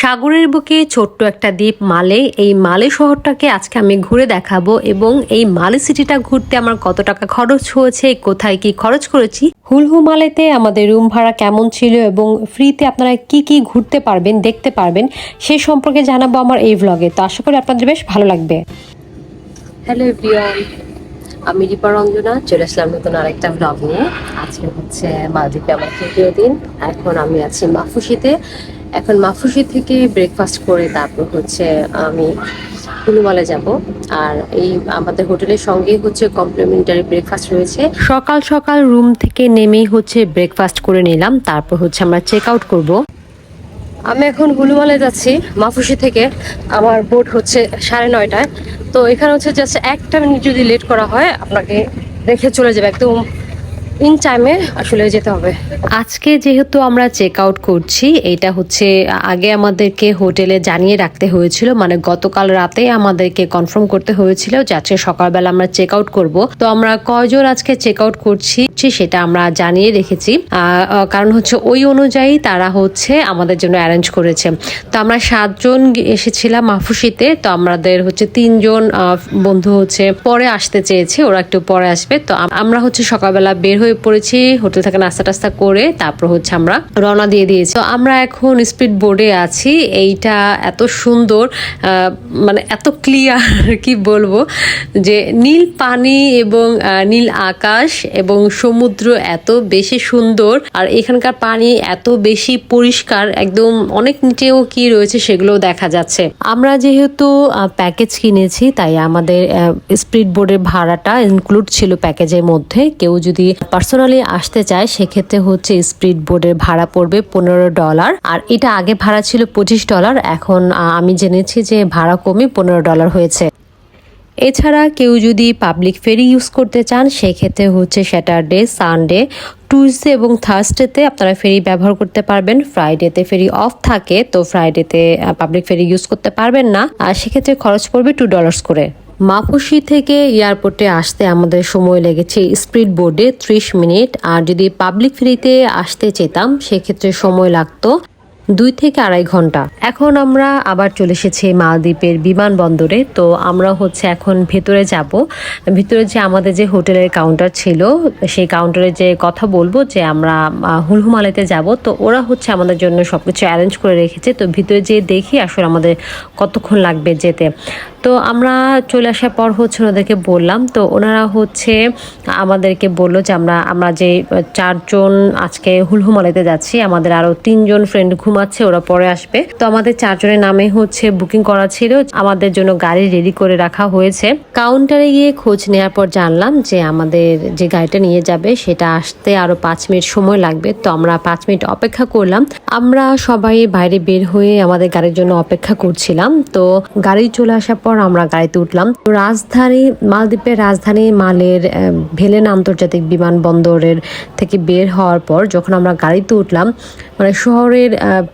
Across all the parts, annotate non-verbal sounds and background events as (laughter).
সাগরের বুকে ছোট্ট একটা দ্বীপ মালে। এই মালে শহরটাকে আজকে আমি ঘুরে দেখাবো এবং এই মালে সিটিটা ঘুরতে আমার কত টাকা খরচ হয়েছে, কোথায় কি খরচ করেছি, হুলহু মালেতে আমাদের রুম ভাড়া কেমন ছিল এবং ফ্রিতে আপনারা কি কি ঘুরতে পারবেন, দেখতে পারবেন, সে সম্পর্কে জানাব আমার এই ভ্লগে তো আশা করি আপনাদের বেশ ভালো লাগবে। হ্যালো এভরিওয়ান আমি রিপা রঞ্জনা, চলে আসলাম নতুন আরেকটা ভ্লগ নিয়ে। আজকে হচ্ছে মালদ্বীপে আমার তৃতীয় দিন, এখন আমি আছি মাফুসিতে। এখন মাফুসি থেকে ব্রেকফাস্ট করে তারপর হচ্ছে আমি কুলুমালে যাব। আর এই আমাদের হোটেলের সঙ্গেই হচ্ছে কমপ্লিমেন্টারি ব্রেকফাস্ট রয়েছে। সকাল সকাল রুম থেকে নেমেই হচ্ছে ব্রেকফাস্ট করে নিলাম তারপর হচ্ছে আমরা চেক আউট করব। আমি এখন হুলুমালে যাচ্ছি মাফুসি থেকে। আমার বোট হচ্ছে সাড়ে নয়টায়। তো এখানে হচ্ছে জাস্ট একটা মিনিট যদি লেট করা হয় আপনাকে রেখে চলে যাবে একদম ইন টাইমে আসলে যেতে হবে। আজকে যেহেতু আমরা চেক আউট করছি এটা হচ্ছে আগে আমাদেরকে হোটেলে জানিয়ে রাখতে হয়েছিল মানে গতকাল রাতে আমাদেরকে কনফার্ম করতে হয়েছিল যে আজকে সকালবেলা আমরা চেক আউট করব। তো আমরা কয়জন আজকে চেক আউট করছি সেটা আমরা জানিয়ে রেখেছি। কারণ হচ্ছে ওই অনুযায়ী তারা হচ্ছে আমাদের জন্য অ্যারেঞ্জ করেছে। তো আমরা সাতজন এসেছিলাম মাহফুসিতে তো আমাদের হচ্ছে তিনজন বন্ধু হচ্ছে পরে আসতে চেয়েছে, ওরা একটু পরে আসবে। তো আমরা হচ্ছে সকালবেলা বের হয়ে পড়েছি, হোটেল থেকে নাস্তা টাস্তা করে তারপর হচ্ছে আমরা রওনা দিয়ে দিয়েছি। তো আমরা এখন স্পিড বোর্ডে আছি, এইটা এত সুন্দর মানে এত ক্লিয়ার (laughs) কি বলব? যে নীল পানি এবং নীল আকাশ এবং সমুদ্র এত বেশি সুন্দর, আর এখানকার পানি এত বেশি পরিষ্কার, একদম অনেক নিচেও কি রয়েছে সেগুলোও দেখা যাচ্ছে। আমরা যেহেতু প্যাকেজ কিনেছি, তাই আমাদের স্পিড বোর্ডের ভাড়াটা ইনক্লুড ছিল প্যাকেজের মধ্যে। কেউ যদি পার্সোনালি আসতে চায়, সেক্ষেত্রে হচ্ছে স্পিড বোর্ডের ভাড়া পড়বে পনেরো ডলার আর এটা আগে ভাড়া ছিল পঁচিশ ডলার এখন আমি জেনেছি যে ভাড়া কমে পনেরো ডলার হয়েছে। এছাড়া কেউ যদি পাবলিক ফেরি ইউজ করতে চান, সেক্ষেত্রে হচ্ছে স্যাটারডে সানডে টুইসডে এবং থার্সডেতে আপনারা ফেরি ব্যবহার করতে পারবেন। ফ্রাইডেতে ফেরি অফ থাকে, তো ফ্রাইডেতে পাবলিক ফেরি ইউজ করতে পারবেন না। আর সেক্ষেত্রে খরচ পড়বে টু ডলার্স করে। মাপুসি থেকে এয়ারপোর্টে আসতে আমাদের সময় লেগেছে স্পিড বোর্ডে ত্রিশ মিনিট। আর যদি পাবলিক ফ্রিতে আসতে চেতাম, সেক্ষেত্রে সময় লাগতো। দুই থেকে আড়াই ঘণ্টা। এখন আমরা আবার চলে এসেছি মালদ্বীপের বিমানবন্দরে। তো আমরা হচ্ছে এখন ভেতরে যাব। ভিতরে যে আমাদের যে হোটেলের কাউন্টার ছিল সেই কাউন্টারে যে কথা বলব যে আমরা আহ, হুলহুমালাইতে যাব। তো ওরা হচ্ছে আমাদের জন্য সব কিছু অ্যারেঞ্জ করে রেখেছে। তো ভিতরে যেয়ে দেখি আসলে আমাদের কতক্ষণ লাগবে যেতে। তো আমরা চলে আসার পর হচ্ছে ওনাদেরকে বললাম। তো ওনারা হচ্ছে আমাদেরকে বলল যে আমরা আমরা যে চারজন আজকে হুলহুমালাইতে যাচ্ছি আমাদের আরও তিনজন ফ্রেন্ড ঘুমাচ্ছে, ওরা পরে আসবে। তো আমাদের চারজনের নামে হচ্ছে বুকিং করা ছিল। আমাদের জন্য গাড়ি রেডি করে রাখা হয়েছে। কাউন্টারে গিয়ে খোঁজ নেওয়ার পর জানলাম যে আমাদের যে গাড়িটা নিয়ে যাবে, সেটা আসতে আরও পাঁচ মিনিট সময় লাগবে। তো আমরা পাঁচ মিনিট অপেক্ষা করলাম। আমরা সবাই বাইরে বের হয়ে আমাদের গাড়ির জন্য অপেক্ষা করছিলাম। তো গাড়ি চলে আসার পর আমরা গাড়িতে উঠলাম। রাজধানী, মালদ্বীপের রাজধানী মালের ভেলেন আন্তর্জাতিক বিমানবন্দরের থেকে বের হওয়ার পর যখন আমরা গাড়িতে উঠলাম মানে শহরের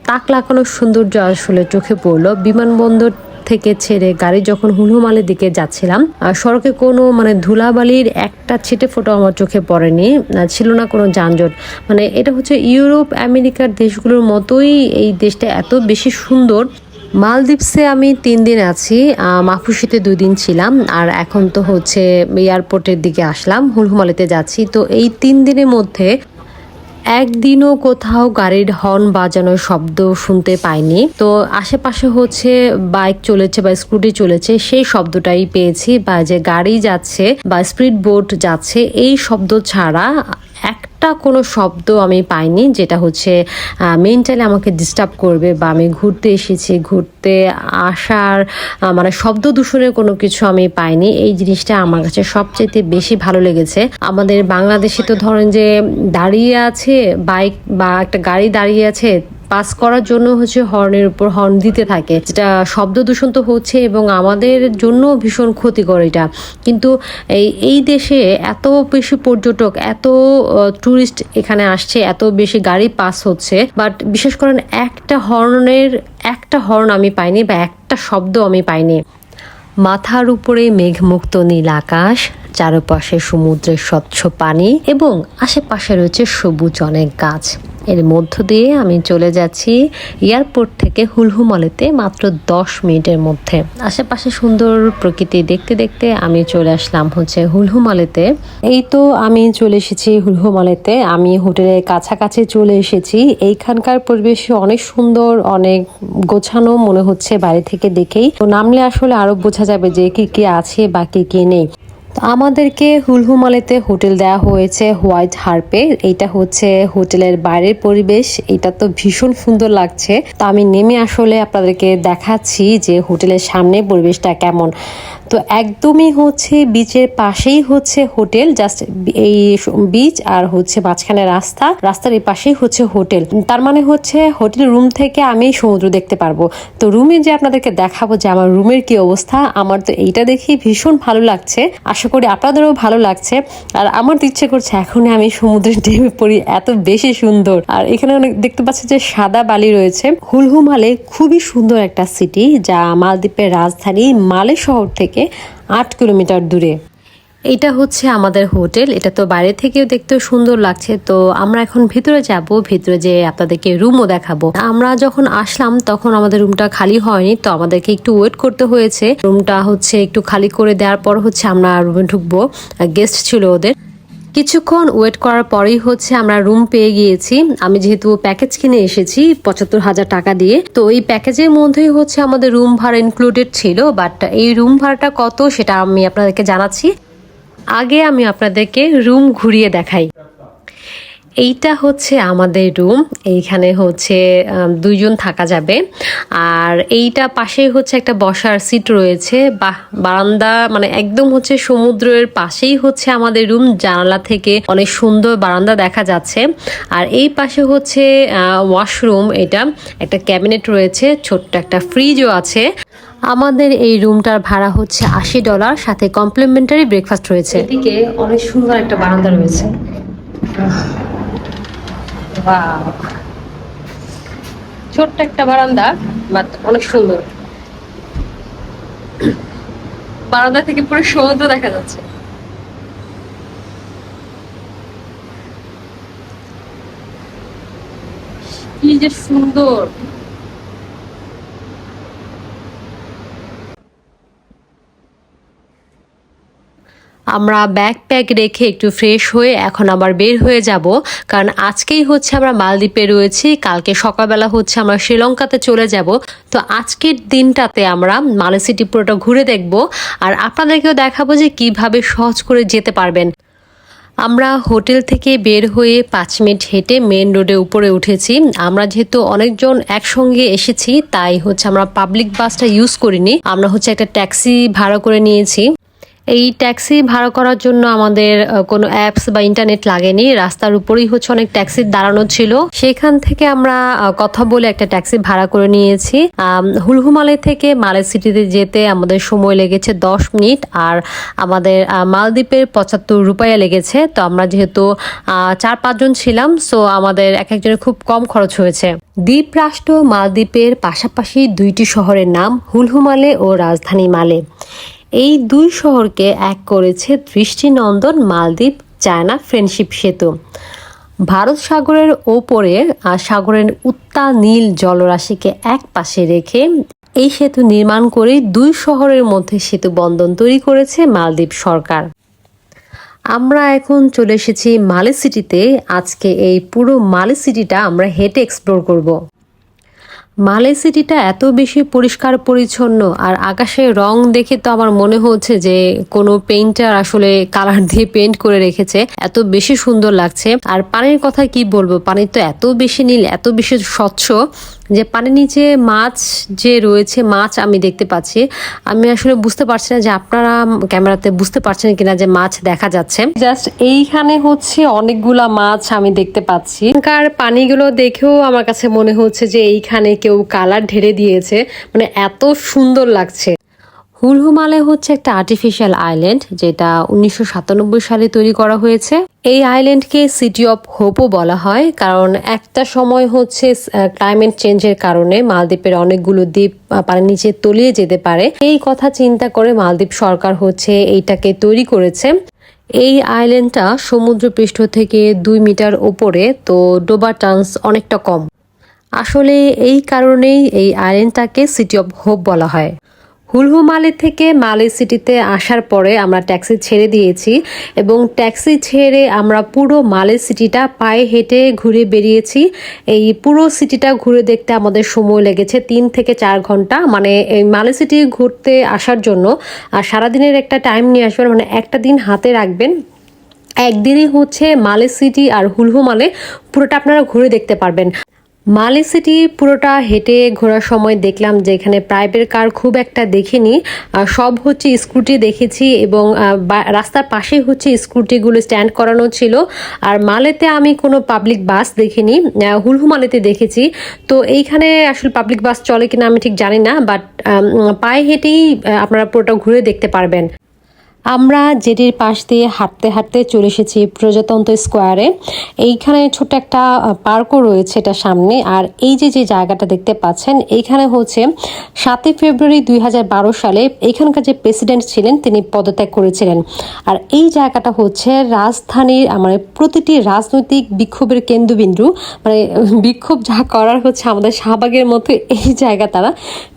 তাক লাগানোর সৌন্দর্য আসলে চোখে পড়ল। বিমানবন্দর থেকে ছেড়ে গাড়ি যখন হুলহুমালের দিকে যাচ্ছিলাম সড়কে কোনো মানে ধুলাবালির একটা ছিটে ফোটো আমার চোখে পড়েনি ছিল না কোনো যানজট। মানে এটা হচ্ছে ইউরোপ, আমেরিকার দেশগুলোর মতোই এই দেশটা এত বেশি সুন্দর। মালদ্বীপসে আমি তিন দিন আছি মাফুসিতে দুই দিন ছিলাম, আর এখন তো হচ্ছে এয়ারপোর্টের দিকে আসলাম হুলহুমালিতে যাচ্ছি। তো এই তিন দিনের মধ্যে একদিনও কোথাও গাড়ির হর্ন বাজানোর শব্দ শুনতে পাইনি। তো আশেপাশে হচ্ছে বাইক চলেছে বা স্কুটি চলেছে, সেই শব্দটাই পেয়েছি বা যে গাড়ি যাচ্ছে বা স্পিড বোট যাচ্ছে, এই শব্দ ছাড়া একটা কোনো শব্দ আমি পাইনি, যেটা হচ্ছে মেন্টালি আমাকে ডিস্টার্ব করবে বা আমি ঘুরতে এসেছি, ঘুরতে আসার মানে শব্দ দূষণের কোনো কিছু আমি পাইনি। এই জিনিসটা আমার কাছে সবচেয়ে বেশি ভালো লেগেছে। আমাদের বাংলাদেশে তো ধরেন যে দাঁড়িয়ে আছে, বাইক বা একটা গাড়ি দাঁড়িয়ে আছে, পাস করার জন্য হচ্ছে হর্নের উপর হর্ন দিতে থাকে। যেটা শব্দ দূষণ তো হচ্ছে এবং আমাদের জন্য ভীষণ ক্ষতিকর এটা। কিন্তু এই এই দেশে এত বেশি পর্যটক, এত টুরিস্ট এখানে আসছে, এত বেশি গাড়ি পাস হচ্ছে বাট বিশেষ করেন একটা হর্নের, একটা হর্ন আমি পাইনি বা একটা শব্দ আমি পাইনি। মাথার উপরে মেঘমুক্ত নীল আকাশ, চারপাশে সমুদ্রের স্বচ্ছ পানি এবং আশেপাশে রয়েছে সবুজ অনেক গাছ। এর মধ্য দিয়ে আমি চলে যাচ্ছি এয়ারপোর্ট থেকে হুলহুমলেতে মাত্র দশ মিনিটের মধ্যে। আশেপাশে সুন্দর প্রকৃতি দেখতে দেখতে আমি চলে আসলাম হচ্ছে হুলহুমালেতে এই তো আমি চলে এসেছি হুলহুমালেতে আমি হোটেলের কাছাকাছি চলে এসেছি। এইখানকার পরিবেশ অনেক সুন্দর, অনেক গোছানো মনে হচ্ছে বাইরে থেকে দেখেই। তো নামলে আসলে আরও বোঝা যাবে যে কি কি আছে বা কি কি নেই। আমাদেরকে হুলহুমালেতে হোটেল দেওয়া হয়েছে হোয়াইট হার্পে। এইটা হচ্ছে হোটেলের বাইরের পরিবেশ। এটা তো ভীষণ সুন্দর লাগছে। তো আমি নেমে আসলে আপনাদেরকে দেখাচ্ছি যে হোটেলের সামনে পরিবেশটা কেমন। তো একদমই হচ্ছে বিচের পাশেই হচ্ছে হোটেল জাস্ট এই বিচ আর হচ্ছে মাঝখানে রাস্তা। রাস্তার এই পাশেই হচ্ছে হোটেল তার মানে হচ্ছে হোটেল রুম থেকে আমি সমুদ্র দেখতে পারব। তো রুমে যে আপনাদেরকে দেখাবো যে আমার রুমের কি অবস্থা, আমার তো এইটা দেখে ভীষণ ভালো লাগছে। আশা করি আপনাদেরও ভালো লাগছে। আর আমার তো ইচ্ছে করছে এখনই আমি সমুদ্রে নেমে পড়ি এত বেশি সুন্দর। আর এখানে অনেক দেখতে পাচ্ছি যে সাদা বালি রয়েছে। হুলহুমালে খুবই সুন্দর একটা সিটি যা মালদ্বীপের রাজধানী মালে শহর থেকে আট কিলোমিটার দূরে। এটা হচ্ছে আমাদের হোটেল। এটা তো বাইরে থেকেও দেখতে সুন্দর লাগছে। তো আমরা এখন ভিতরে যাব, ভিতরে যে আপনাদেরকে রুমও দেখাবো। আমরা যখন আসলাম, তখন আমাদের রুমটা খালি হয়নি, তো আমাদেরকে একটু ওয়েট করতে হয়েছে। রুমটা হচ্ছে একটু খালি করে দেওয়ার পর হচ্ছে আমরা রুমে ঢুকবো। গেস্ট ছিল ওদের। কিছুক্ষণ ওয়েট করার পরেই হচ্ছে আমরা রুম পেয়ে গিয়েছি। আমি যেহেতু প্যাকেজ কিনে এসেছি পঁচাত্তর হাজার টাকা দিয়ে, তো এই প্যাকেজের মধ্যেই হচ্ছে আমাদের রুম ভাড়া ইনক্লুডেড ছিল বাট এই রুম ভাড়াটা কত সেটা আমি আপনাদেরকে জানাচ্ছি। আগে আমি আপনাদেরকে রুম ঘুরিয়ে দেখাই। এইটা হচ্ছে আমাদের রুম এইখানে হচ্ছে দুইজন থাকা যাবে। আর এইটা পাশেই হচ্ছে একটা বসার সিট রয়েছে। বাহ, বারান্দা মানে একদম হচ্ছে সমুদ্রের পাশেই হচ্ছে আমাদের রুম জানালা থেকে অনেক সুন্দর বারান্দা দেখা যাচ্ছে। আর এই পাশে হচ্ছে ওয়াশরুম এটা। একটা ক্যাবিনেট রয়েছে, ছোট্ট একটা ফ্রিজও আছে। আমাদের এই রুমটার ভাড়া হচ্ছে আশি ডলার সাথে কমপ্লিমেন্টারি ব্রেকফাস্ট রয়েছে। এদিকে অনেক সুন্দর একটা বারান্দা রয়েছে. ছোট্ট একটা বারান্দা, বাট অনেক সুন্দর। বারান্দা থেকে পুরো সমুদ্র দেখা যাচ্ছে। কি যে সুন্দর। আমরা ব্যাগ প্যাক রেখে একটু ফ্রেশ হয়ে এখন আবার বের হয়ে যাব। কারণ আজকেই হচ্ছে আমরা মালদ্বীপে রয়েছি, কালকে সকালবেলা হচ্ছে আমরা শ্রীলঙ্কাতে চলে যাব। তো আজকের দিনটাতে আমরা মালে সিটি পুরোটা ঘুরে দেখব আর আপনাদেরকেও দেখাবো যে কীভাবে সহজ করে যেতে পারবেন। আমরা হোটেল থেকে বের হয়ে পাঁচ মিনিট হেঁটে মেন রোডে উপরে উঠেছি। আমরা যেহেতু অনেকজন একসঙ্গে এসেছি, তাই হচ্ছে আমরা পাবলিক বাসটা ইউজ করিনি। আমরা হচ্ছে একটা ট্যাক্সি ভাড়া করে নিয়েছি। এই ট্যাক্সি ভাড়া করার জন্য আমাদের কোনো অ্যাপস বা ইন্টারনেট লাগেনি। রাস্তার উপরেই হচ্ছে অনেক ট্যাক্সি দাঁড়ানো ছিল। সেখান থেকে আমরা কথা বলে একটা ট্যাক্সি ভাড়া করে নিয়েছি। হুলহুমালে থেকে মালে সিটিতে যেতে আমাদের সময় লেগেছে দশ মিনিট আর আমাদের মালদ্বীপের পঁচাত্তর রুপাইয়া লেগেছে। তো আমরা যেহেতু চার পাঁচজন ছিলাম সো আমাদের এক একজনের খুব কম খরচ হয়েছে। দ্বীপ রাষ্ট্র মালদ্বীপের পাশাপাশি দুইটি শহরের নাম হুলহুমালে ও রাজধানী মালে। এই দুই শহরকে এক করেছে দৃষ্টিনন্দন মালদ্বীপ চায়না ফ্রেন্ডশিপ সেতু। ভারত সাগরের ওপরে সাগরের উত্তাল নীল জলরাশিকে এক পাশে রেখে এই সেতু নির্মাণ করে দুই শহরের মধ্যে সেতু বন্ধন তৈরি করেছে মালদ্বীপ সরকার। আমরা এখন চলে এসেছি মালে সিটিতে। আজকে এই পুরো মালে সিটিটা আমরা হেঁটে এক্সপ্লোর করব। মালে সিটিটা এত বেশি পরিষ্কার পরিচ্ছন্ন আর আকাশে রং দেখে তো আমার মনে হচ্ছে যে কোনো পেইন্টার আসলে কালার দিয়ে পেন্ট করে রেখেছে। এত বেশি সুন্দর লাগছে। আর পানির কথা কি বলব? পানির তো এত বেশি নীল, এত বেশি স্বচ্ছ। যে পানির নিচে মাছ যে রয়েছে, মাছ আমি দেখতে পাচ্ছি। আমি আসলে বুঝতে পারছি না যে আপনারা ক্যামেরাতে বুঝতে পারছেন কিনা যে মাছ দেখা যাচ্ছে। জাস্ট এইখানে হচ্ছে অনেকগুলা মাছ আমি দেখতে পাচ্ছি। কার পানিগুলো দেখেও আমার কাছে মনে হচ্ছে যে এইখানে কেউ কালার ঢেলে দিয়েছে। মানে এত সুন্দর লাগছে। হুলহুমালে হচ্ছে একটা আর্টিফিশিয়াল আইল্যান্ড যেটা উনিশশো সাতানব্বই সালে তৈরি করা হয়েছে। এই আইল্যান্ডকে সিটি অফ হোপও বলা হয়, কারণ একটা সময় হচ্ছে ক্লাইমেট চেঞ্জের কারণে মালদ্বীপের অনেকগুলো দ্বীপ পানির নিচে তলিয়ে যেতে পারে। এই কথা চিন্তা করে মালদ্বীপ সরকার হচ্ছে এইটাকে তৈরি করেছে। এই আইল্যান্ডটা সমুদ্রপৃষ্ঠ থেকে দুই মিটার ওপরে, তো ডোবার চান্স অনেকটা কম। আসলে এই কারণেই এই আইল্যান্ডটাকে সিটি অফ হোপ বলা হয়। হুলহু মালে থেকে মালে সিটিতে আসার পরে আমরা ট্যাক্সি ছেড়ে দিয়েছি এবং ট্যাক্সি ছেড়ে আমরা পুরো মালে সিটিটা পায়ে হেঁটে ঘুরে বেরিয়েছি। এই পুরো সিটিটা ঘুরে দেখতে আমাদের সময় লেগেছে তিন থেকে চার ঘণ্টা। মানে এই মালে সিটি ঘুরতে আসার জন্য আর সারাদিনের একটা টাইম নিয়ে আসবেন মানে একটা দিন হাতে রাখবেন। একদিনই হচ্ছে মালে সিটি আর হুলহু মালে পুরোটা আপনারা ঘুরে দেখতে পারবেন। মালে সিটি পুরোটা হেঁটে ঘোরার সময় দেখলাম যে এখানে প্রাইভেট কার খুব একটা দেখিনি। সব হচ্ছে স্কুটি দেখেছি এবং রাস্তার পাশে হচ্ছে স্কুটিগুলো স্ট্যান্ড করানো ছিল। আর মালেতে আমি কোনো পাবলিক বাস দেখিনি হুলহু মালেতে দেখেছি। তো এইখানে আসলে পাবলিক বাস চলে কিনা আমি ঠিক জানি না, বাট পায়ে হেঁটেই আপনারা পুরোটা ঘুরে দেখতে পারবেন। আমরা জেটির পাশ দিয়ে হাঁটতে হাঁটতে চলে এসেছি প্রজাতন্ত্র স্কোয়ারে। এইখানে ছোট একটা পার্কও রয়েছে এটা সামনে। আর এই যে যে জায়গাটা দেখতে পাচ্ছেন, এইখানে হচ্ছে সাতই ফেব্রুয়ারি দুই হাজার বারো সালে এখানকার যে প্রেসিডেন্ট ছিলেন, তিনি পদত্যাগ করেছিলেন। আর এই জায়গাটা হচ্ছে রাজধানীর মানে প্রতিটি রাজনৈতিক বিক্ষোভের কেন্দ্রবিন্দু। মানে বিক্ষোভ যা করার হচ্ছে আমাদের শাহবাগের মতো এই জায়গা তারা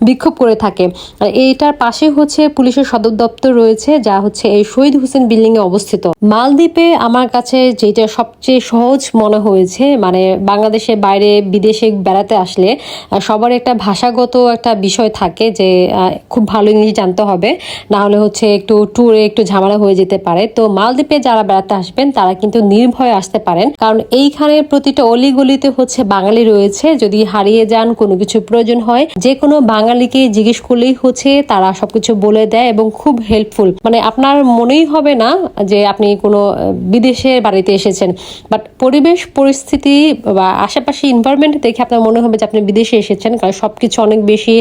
বিক্ষোভ করে থাকে। আর এইটার পাশে হচ্ছে পুলিশের সদর দপ্তর রয়েছে, যা হচ্ছে এই শহীদ হোসেন বিল্ডিং এ অবস্থিত। মালদ্বীপে আমার কাছে যেটা সবচেয়ে সহজ মনে হয়েছে মানে বাংলাদেশে বাইরে বিদেশে বেড়াতে আসলে সবার একটা ভাষাগত একটা বিষয় থাকে যে খুব ভালো ইংরেজি জানতে হবে না হলে হচ্ছে একটু ট্যুরে একটু ঝামেলা হয়ে যেতে পারে। তো মালদ্বীপে যারা বেড়াতে আসবেন, তারা কিন্তু নির্ভয়ে আসতে পারেন, কারণ এইখানে প্রতিটা অলিগলিতে হচ্ছে বাঙালি রয়েছে। যদি হারিয়ে যান, কোনো কিছু প্রয়োজন হয়, যে কোনো বাঙালিকে জিজ্ঞেস করলেই হচ্ছে তারা সবকিছু বলে দেয় এবং খুব হেল্পফুল মানে আপনার মনেই হবে না যে আপনি কোনো বিদেশের বাড়িতে এসেছেন। বাট পরিবেশ, পরিস্থিতি বা আশেপাশে ইনভারমেন্ট দেখে আপনার মনে হবে যে আপনি বিদেশে এসেছেন, কারণ সবকিছু অনেক বেশি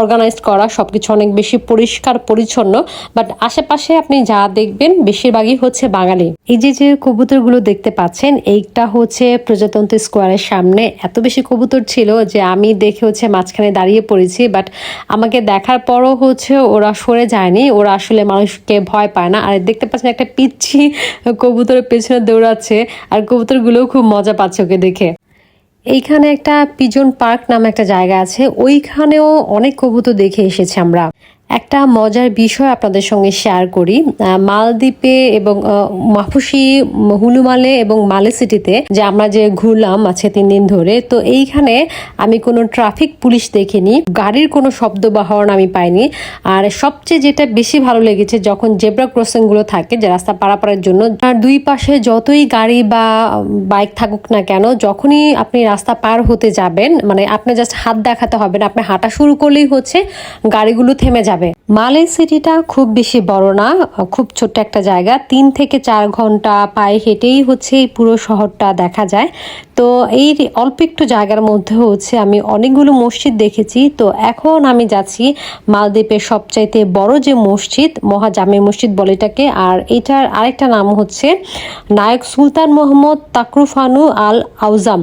অর্গানাইজড করা, সবকিছু অনেক বেশি পরিষ্কার, পরিচ্ছন্ন। বাট আশেপাশে আপনি যা দেখবেন, বেশিরভাগই হচ্ছে বাঙালি। এই যে যে কবুতরগুলো দেখতে পাচ্ছেন, এইটা হচ্ছে প্রজাতন্ত্র স্কোয়ারের সামনে। এত বেশি কবুতর ছিল যে আমি দেখে হচ্ছে মাঝখানে দাঁড়িয়ে পড়েছি বাট আমাকে দেখার পরও হচ্ছে ওরা সরে যায়নি। ওরা আসলে মানুষকে ভয় পায় না। আর দেখতে পাচ্ছেন একটা পিচ্ছি কবুতরের পেছনে দৌড়াচ্ছে আর কবুতরগুলোও খুব মজা পাচ্ছে ওকে দেখে। এইখানে একটা পিজন পার্ক নামে একটা জায়গা আছে। ওইখানেও অনেক কবুতর দেখে এসেছি আমরা। একটা মজার বিষয় আপনাদের সঙ্গে শেয়ার করি। মালদ্বীপে এবং মাফুসি হুলুমালে এবং মালে সিটিতে যে আমরা যে ঘুরলাম আছে তিন দিন ধরে, তো এইখানে আমি কোনো ট্রাফিক পুলিশ দেখিনি, গাড়ির কোনো শব্দ বা হর্ন আমি পাইনি। আর সবচেয়ে যেটা বেশি ভালো লেগেছে, যখন জেব্রা ক্রসিংগুলো থাকে, যে রাস্তা পারাপারের জন্য দুই পাশে যতই গাড়ি বা বাইক থাকুক না কেন, যখনই আপনি রাস্তা পার হতে যাবেন মানে আপনি জাস্ট হাত দেখাতে হবে না, আপনি হাঁটা শুরু করলেই হচ্ছে, গাড়িগুলো থেমে যাবে। যাবে মালে সিটিটা খুব বেশি বড় না, খুব ছোট্ট একটা জায়গা। তিন থেকে চার ঘণ্টা পায়ে হেঁটেই হচ্ছে এই পুরো শহরটা দেখা যায়। তো এই অল্প একটু জায়গার মধ্যে হচ্ছে আমি অনেকগুলো মসজিদ দেখেছি। তো এখন আমি যাচ্ছি মালদ্বীপের সবচাইতে বড় যে মসজিদ, মহাজামে মসজিদ বলে এটাকে। আর এটার আরেকটা নাম হচ্ছে নায়ক সুলতান মোহাম্মদ তাকরুফানু আল আউজাম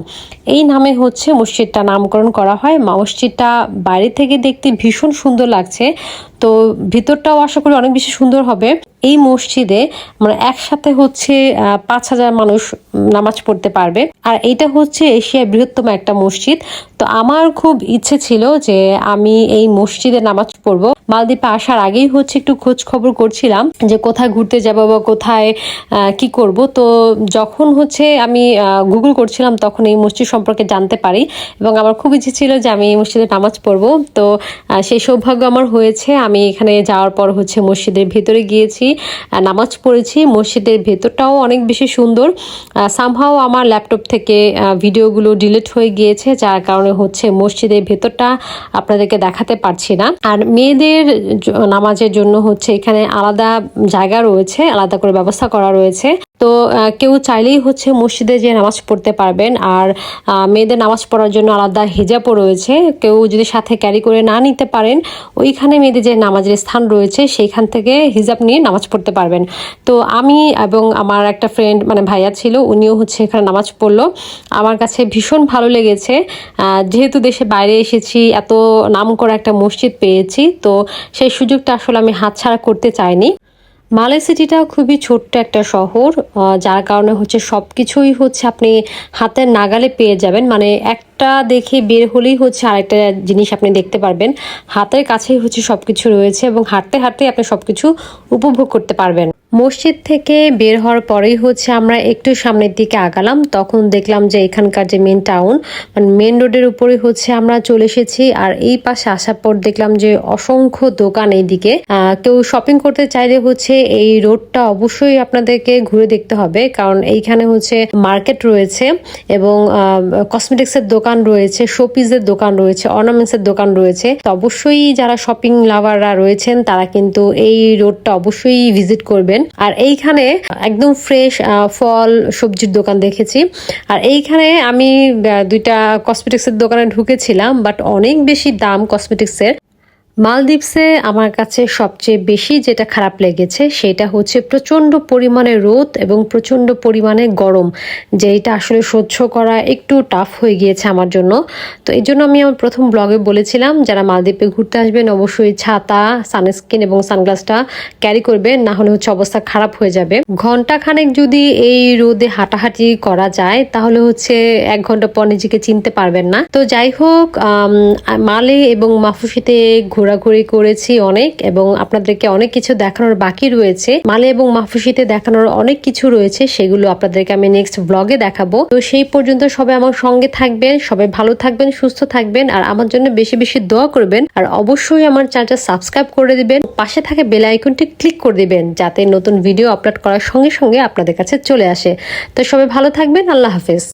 এই নামে হচ্ছে মসজিদটা নামকরণ করা হয়। মসজিদটা বাইরে থেকে দেখতে ভীষণ সুন্দর লাগছে। তো ভিতরটাও আশা করি অনেক বেশি সুন্দর হবে। এই মসজিদে মানে একসাথে হচ্ছে পাঁচ হাজার মানুষ নামাজ পড়তে পারবে। আর এটা হচ্ছে এশিয়ার বৃহত্তম একটা মসজিদ। তো আমার খুব ইচ্ছে ছিল যে আমি এই মসজিদে নামাজ পড়ব। মালদ্বীপে আসার আগেই হচ্ছে একটু খোঁজ খবর করছিলাম যে কোথায় ঘুরতে যাব বা কোথায় কি করব। তো যখন হচ্ছে আমি গুগল করছিলাম তখন এই মসজিদ সম্পর্কে জানতে পারি এবং আমার খুব ইচ্ছে ছিল যে আমি এই মসজিদে নামাজ পড়ব। তো সেই সৌভাগ্য আমার হয়েছে। আমি এখানে যাওয়ার পর হচ্ছে মসজিদের ভেতরে গিয়েছি। নামাজ পড়েছি। মসজিদের ভেতরটাও অনেক বেশি সুন্দর। সামহাও আমার ল্যাপটপ থেকে ভিডিওগুলো ডিলিট হয়ে গিয়েছে, যার কারণে হচ্ছে মসজিদের ভেতরটা আপনাদেরকে দেখাতে পারছি না। আর মেয়েদের নামাজের জন্য হচ্ছে এখানে আলাদা জায়গা রয়েছে, আলাদা করে ব্যবস্থা করা রয়েছে। তো কেউ চাইলেই হচ্ছে মসজিদে যে নামাজ পড়তে পারবেন। আর মেয়েদের নামাজ পড়ার জন্য আলাদা হিজাবও রয়েছে। কেউ যদি সাথে ক্যারি করে না নিতে পারেন, ওইখানে মেয়েদের যে নামাজের স্থান রয়েছে, সেইখান থেকে হিজাব নিয়ে নামাজ পড়তে পারবেন। তো আমি এবং আমার একটা ফ্রেন্ড মানে ভাইয়া ছিল, উনিও হচ্ছে এখানে নামাজ পড়ল। আমার কাছে ভীষণ ভালো লেগেছে। যেহেতু দেশে বাইরে এসেছি, এত নাম করা একটা মসজিদ পেয়েছি, তো সেই সুযোগটা আসলে আমি হাতছাড়া করতে চাইনি। মালে সিটিটা খুবই ছোট্ট একটা শহর যার কারণে হচ্ছে সব কিছুই হচ্ছে আপনি হাতের নাগালে পেয়ে যাবেন। মানে একটা দেখে বের হলেই হচ্ছে আরেকটা জিনিস আপনি দেখতে পারবেন। হাতের কাছেই হচ্ছে সব কিছু রয়েছে এবং হাঁটতে হাঁটতে আপনি সব কিছু উপভোগ করতে পারবেন। মসজিদ থেকে বের হওয়ার পরেই হচ্ছে আমরা একটু সামনের দিকে আগালাম। তখন দেখলাম যে এখানকার যে মেন টাউন মানে মেন রোডের উপরে হচ্ছে আমরা চলে এসেছি। আর এই পাশে আসার পর দেখলাম যে অসংখ্য দোকান এইদিকে। কেউ শপিং করতে চাইলে হচ্ছে এই রোডটা অবশ্যই আপনাদেরকে ঘুরে দেখতে হবে। কারণ এইখানে হচ্ছে মার্কেট রয়েছে এবং কসমেটিক্স এর দোকান রয়েছে শোপিসের দোকান রয়েছে অর্নামেন্টস এর দোকান রয়েছে। তো অবশ্যই যারা শপিং লাভাররা রয়েছেন, তারা কিন্তু এই রোডটা অবশ্যই ভিজিট করবেন। আর এইখানে একদম ফ্রেশ ফল, সবজির দোকান দেখেছি। আর এইখানে আমি দুইটা কসমেটিক্সের দোকানে ঢুকেছিলাম বাট অনেক বেশি দাম কসমেটিক্স এর। মালদ্বীপসে আমার কাছে সবচেয়ে বেশি যেটা খারাপ লেগেছে, সেটা হচ্ছে প্রচণ্ড পরিমাণে রোদ এবং প্রচণ্ড পরিমাণে গরম যেটা আসলে সহ্য করা একটু টাফ হয়ে গিয়েছে আমার জন্য। তো এই জন্য আমি আমার প্রথম ব্লগে বলেছিলাম, যারা মালদ্বীপে ঘুরতে আসবেন অবশ্যই ছাতা সানস্ক্রিন এবং সানগ্লাসটা ক্যারি করবেন না হলে হচ্ছে অবস্থা খারাপ হয়ে যাবে। ঘণ্টা খানেক যদি এই রোদে হাঁটাহাঁটি করা যায়, তাহলে হচ্ছে এক ঘণ্টা পর নিজেকে চিনতে পারবেন না। তো যাই হোক মালে এবং মাফুসিতে ঘোরাঘুরি করেছি অনেক এবং আপনাদেরকে অনেক কিছু দেখানোর বাকি রয়েছে। মালে এবং মাফুসিতে দেখানোর অনেক কিছু রয়েছে, সেগুলো আপনাদেরকে আমি নেক্সট ব্লগে দেখাবো। তো সেই পর্যন্ত সবাই আমার সঙ্গে থাকবেন, সবাই ভালো থাকবেন, সুস্থ থাকবেন আর আমার জন্য বেশি বেশি দোয়া করবেন আর অবশ্যই আমার চ্যানেলটা সাবস্ক্রাইব করে দিবেন। পাশে থাকে বেল আইকনটি ক্লিক করে দিবেন যাতে নতুন ভিডিও আপলোড করার সঙ্গে সঙ্গে আপনাদের কাছে চলে আসে। তো সবাই ভালো থাকবেন, আল্লাহ হাফেজ।